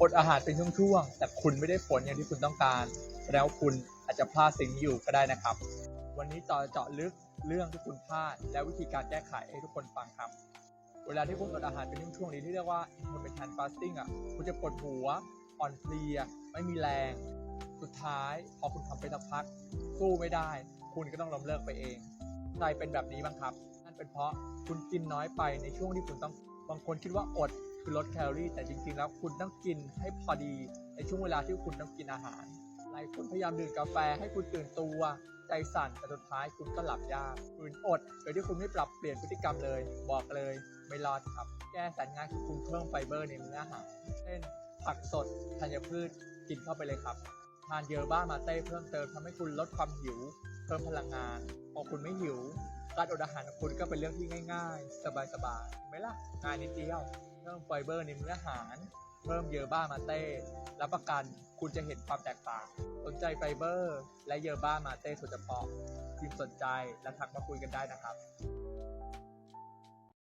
อดอาหารเป็นช่วงๆ แต่คุณไม่ได้ผลอย่างที่คุณต้องการ แล้วคุณอาจจะพลาดสิ่งนี้อยู่ก็ได้นะครับ วันนี้ต่อเจาะลึกเรื่องที่คุณพลาด และวิธีการแก้ไขให้ทุกคนฟังครับ เวลาที่คุณอดอาหารเป็นช่วงๆนี้ที่เรียกว่า intermittent fasting อะ คุณจะปวดหัว อ่อนเพลีย ไม่มีแรง สุดท้ายพอคุณทำไปสักพัก สู้ไม่ได้ คุณก็ต้องล้มเลิกไปเอง ใครเป็นแบบนี้บ้างครับ นั่นเป็นเพราะคุณกินน้อยไปในช่วงที่คุณต้อง บางคนคิดว่าอด คือลดแคลอรี่ แต่จริงๆแล้วคุณต้องกินให้พอดีในช่วงเวลาที่คุณต้องกินอาหารหลายคนพยายามดื่มกาแฟให้คุณตื่นตัวใจสั่นแต่สุดท้ายคุณก็หลับยากคุณอดโดยที่คุณไม่ปรับเปลี่ยนพฤติกรรมเลย บอกเลยไม่รอดครับ แก้แสนง่ายคือคุณเพิ่มไฟเบอร์ในมื้ออาหารเช่นผักสดธัญพืชกินเข้าไปเลยครับทานเยอะบ้ามาเต้เพิ่มเติมทำให้คุณลดความหิว เพิ่มพลังงานพอคุณไม่หิว การอดอาหารของคุณก็เป็นเรื่องที่ง่าย ๆ สบายๆเห็นไหมล่ะง่ายนิดเดียว เพิ่มไฟเบอร์ในมื้ออาหาร เพิ่มเยอะบ้ามาเต้รับประกันคุณจะเห็นความแตกต่าง สนใจไฟเบอร์ และเยอะบ้ามาเต้สุดเฉพาะพิมสนใจและทักมาคุยกันได้นะครับ